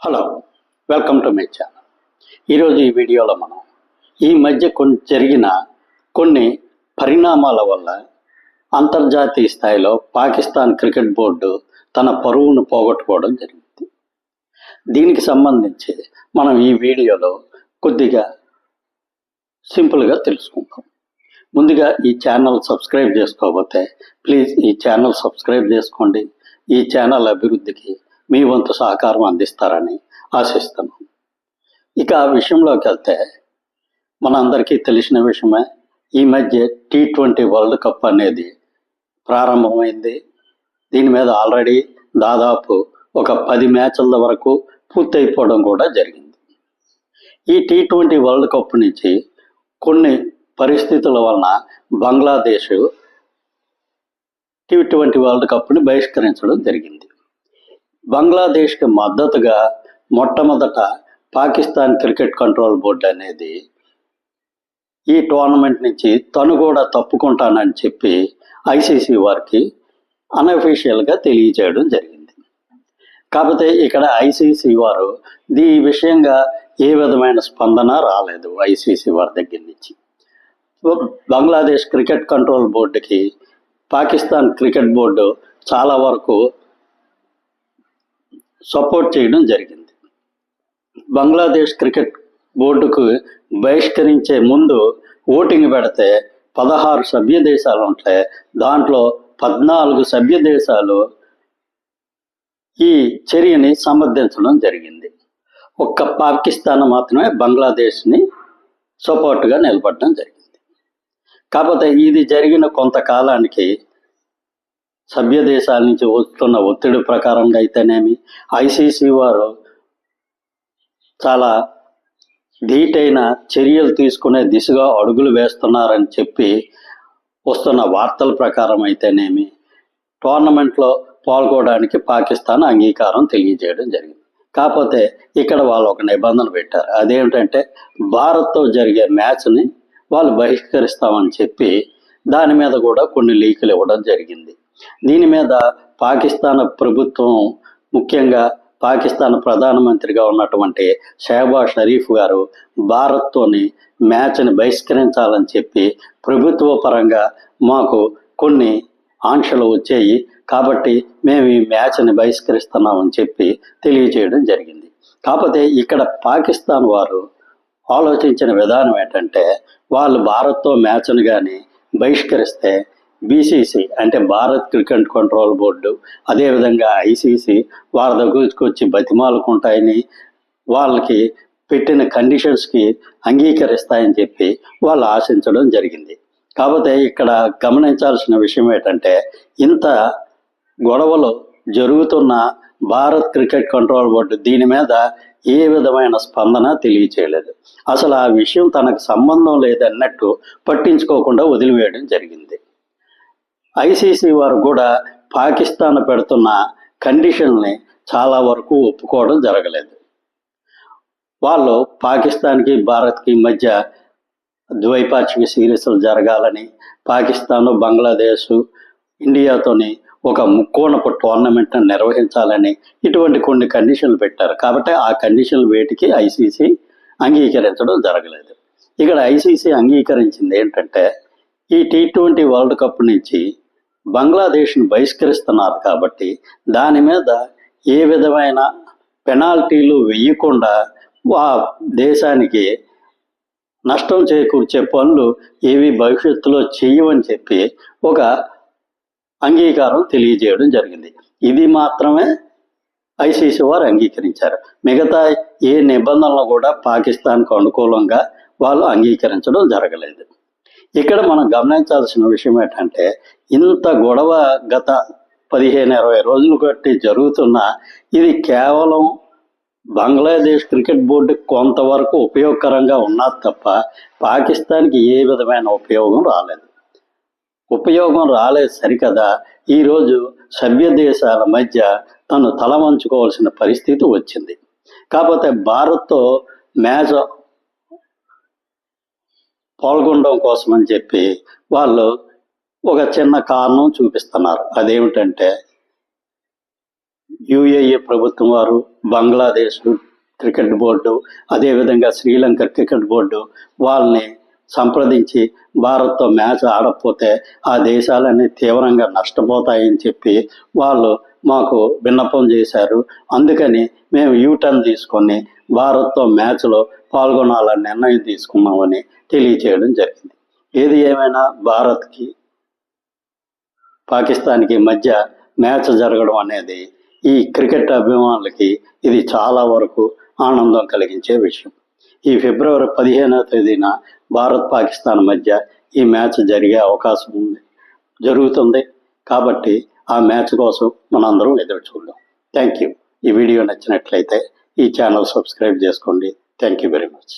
Hello welcome to my channel ఈరోజు ఈ వీడియోలో మనం ఈ మధ్య కొన్ని జరిగిన కొన్ని పరిణామాల వల్ల అంతర్జాతీయ స్థాయిలో పాకిస్తాన్ క్రికెట్ బోర్డు తన పరువును పోగొట్టుకోవడం జరిగింది. దీనికి సంబంధించి మనం ఈ వీడియోలో కొద్దిగా సింపుల్గా తెలుసుకుందాం. ముందుగా ఈ ఛానల్ సబ్స్క్రైబ్ చేసుకోకపోతే ప్లీజ్ ఈ ఛానల్ సబ్స్క్రైబ్ చేసుకోండి. ఈ ఛానల్ అభివృద్ధికి మీ వంతు సహకారం అందిస్తారని ఆశిస్తున్నాను ఇక ఆ విషయంలోకి వెళ్తే మనందరికీ తెలిసిన విషయమే ఈ మధ్య టీ ట్వంటీ వరల్డ్ కప్ అనేది ప్రారంభమైంది. దీని మీద ఆల్రెడీ దాదాపు ఒక పది మ్యాచ్ల వరకు పూర్తయిపోవడం కూడా జరిగింది. ఈ టీ ట్వంటీ వరల్డ్ కప్ నుంచి కొన్ని పరిస్థితుల వలన బంగ్లాదేశ్ టీ ట్వంటీ వరల్డ్ కప్ని బహిష్కరించడం జరిగింది. బంగ్లాదేశ్కి మద్దతుగా మొట్టమొదట పాకిస్తాన్ క్రికెట్ కంట్రోల్ బోర్డు అనేది ఈ టోర్నమెంట్ నుంచి తను కూడా తప్పుకుంటానని చెప్పి ఐసీసీ వారికి అన్అఫీషియల్గా తెలియజేయడం జరిగింది. కాకపోతే ఇక్కడ ఐసీసీ వారు దీ విషయంగా ఏ విధమైన స్పందన రాలేదు ఐసీసీ వారి దగ్గర నుంచి. బంగ్లాదేశ్ క్రికెట్ కంట్రోల్ బోర్డుకి పాకిస్తాన్ క్రికెట్ బోర్డు చాలా వరకు సపోర్ట్ చేయడం జరిగింది. బంగ్లాదేశ్ క్రికెట్ బోర్డుకు బహిష్కరించే ముందు ఓటింగ్ పెడితే పదహారు సభ్య దేశాలు ఉంటాయి దాంట్లో పద్నాలుగు సభ్య దేశాలు ఈ చర్యని సమర్థించడం జరిగింది. ఒక్క పాకిస్తాన్ మాత్రమే బంగ్లాదేశ్ని సపోర్ట్గా నిలబడడం జరిగింది. కాకపోతే ఇది జరిగిన కొంతకాలానికి సభ్య దేశాల నుంచి వస్తున్న ఒత్తిడి ప్రకారంగా అయితేనేమి ఐసీసీ వారు చాలా ధీటైన చర్యలు తీసుకునే దిశగా అడుగులు వేస్తున్నారని చెప్పి వస్తున్న వార్తల ప్రకారం అయితేనేమి టోర్నమెంట్లో పాల్గొనడానికి పాకిస్తాన్ అంగీకారం తెలియజేయడం జరిగింది. కాకపోతే ఇక్కడ వాళ్ళు ఒక నిబంధన పెట్టారు. అదేమిటంటే భారత్తో జరిగే మ్యాచ్ని వాళ్ళు బహిష్కరిస్తామని చెప్పి దాని మీద కూడా కొన్ని లీకులు ఇవ్వడం జరిగింది. దీని మీద పాకిస్తాన్ ప్రభుత్వం ముఖ్యంగా పాకిస్తాన్ ప్రధానమంత్రిగా ఉన్నటువంటి షహబాజ్ షరీఫ్ గారు భారత్తోని మ్యాచ్ని బహిష్కరించాలని చెప్పి ప్రభుత్వ పరంగా మాకు కొన్ని ఆంక్షలు వచ్చాయి. కాబట్టి మేము ఈ మ్యాచ్ని బహిష్కరిస్తున్నామని చెప్పి తెలియజేయడం జరిగింది. కాకపోతే ఇక్కడ పాకిస్తాన్ వారు ఆలోచించిన విధానం ఏంటంటే వాళ్ళు భారత్తో మ్యాచ్ను కానీ బహిష్కరిస్తే బీసీసీ అంటే భారత్ క్రికెట్ కంట్రోల్ బోర్డు. అదేవిధంగా ఐసీసీ వాళ్ళ దగ్గరికి వచ్చి బతిమాలుకుంటాయని వాళ్ళకి పెట్టిన కండిషన్స్కి అంగీకరిస్తాయని చెప్పి వాళ్ళు ఆశించడం జరిగింది. కాకపోతే ఇక్కడ గమనించాల్సిన విషయం ఏంటంటే ఇంత గొడవలు జరుగుతున్న భారత్ క్రికెట్ కంట్రోల్ బోర్డు దీని మీద ఏ విధమైన స్పందన తెలియచేయలేదు. అసలు ఆ విషయం తనకు సంబంధం లేదన్నట్టు పట్టించుకోకుండా వదిలివేయడం జరిగింది. ఐసీసీ వారు కూడా పాకిస్తాన్ పెడుతున్న కండిషన్ని చాలా వరకు ఒప్పుకోవడం జరగలేదు. వాళ్ళు పాకిస్తాన్కి భారత్కి మధ్య ద్వైపాక్షిక సిరీస్లు జరగాలని పాకిస్తాన్ బంగ్లాదేశ్ ఇండియాతోని ఒక ముక్కోణపు టోర్నమెంట్ నిర్వహించాలని ఇటువంటి కొన్ని కండిషన్లు పెట్టారు. కాబట్టి ఆ కండిషన్లు వేటికి ఐసీసీ అంగీకరించడం జరగలేదు. ఇక్కడ ఐసీసీ అంగీకరించింది ఏంటంటే ఈ టీ ట్వంటీ వరల్డ్ కప్ నుంచి బంగ్లాదేశ్ను బహిష్కరిస్తున్నారు కాబట్టి దాని మీద ఏ విధమైన పెనాల్టీలు వేయకుండా ఆ దేశానికి నష్టం చేకూర్చే పనులు ఏవి భవిష్యత్తులో చేయవని చెప్పి ఒక అంగీకారం తెలియజేయడం జరిగింది. ఇది మాత్రమే ఐసీసీ వారు అంగీకరించారు. మిగతా ఏ నిబంధనలు కూడా పాకిస్తాన్కు అనుకూలంగా వాళ్ళు అంగీకరించడం జరగలేదు. ఇక్కడ మనం గమనించాల్సిన విషయం ఏంటంటే ఇంత గొడవ గత పదిహేను ఇరవై రోజులు కట్టి జరుగుతున్న ఇది కేవలం బంగ్లాదేశ్ క్రికెట్ బోర్డు కొంతవరకు ఉపయోగకరంగా ఉన్నా తప్ప పాకిస్తాన్కి ఏ విధమైన ఉపయోగం రాలేదు. ఉపయోగం రాలేదు సరికదా ఈరోజు సభ్య దేశాల మధ్య తను తలమంచుకోవాల్సిన పరిస్థితి వచ్చింది. కాకపోతే భారత్తో మ్యాచ్ పాల్గొనడం కోసం అని చెప్పి వాళ్ళు ఒక చిన్న కారణం చూపిస్తున్నారు. అదేమిటంటే యుఏఏ ప్రభుత్వం వారు బంగ్లాదేశ్ క్రికెట్ బోర్డు అదేవిధంగా శ్రీలంక క్రికెట్ బోర్డు వాళ్ళని సంప్రదించి భారత్తో మ్యాచ్ ఆడకపోతే ఆ దేశాలన్నీ తీవ్రంగా నష్టపోతాయని చెప్పి వాళ్ళు మాకు విన్నపం చేశారు. అందుకని మేము యూటర్న్ తీసుకొని భారత్తో మ్యాచ్లో పాల్గొనాలని నిర్ణయం తీసుకున్నామని తెలియచేయడం జరిగింది. ఏది ఏమైనా భారత్కి పాకిస్తాన్కి మధ్య మ్యాచ్ జరగడం అనేది ఈ క్రికెట్ అభిమానులకి ఇది చాలా వరకు ఆనందం కలిగించే విషయం. ఈ ఫిబ్రవరి పదిహేనవ తేదీన భారత్ పాకిస్తాన్ మధ్య ఈ మ్యాచ్ జరిగే అవకాశం ఉంది. జరుగుతుంది కాబట్టి ఆ మ్యాచ్ కోసం మనందరం ఎదురు చూద్దాం థ్యాంక్ యూ ఈ వీడియో నచ్చినట్లయితే ఈ ఛానల్ సబ్స్క్రైబ్ చేసుకోండి. Thank you very much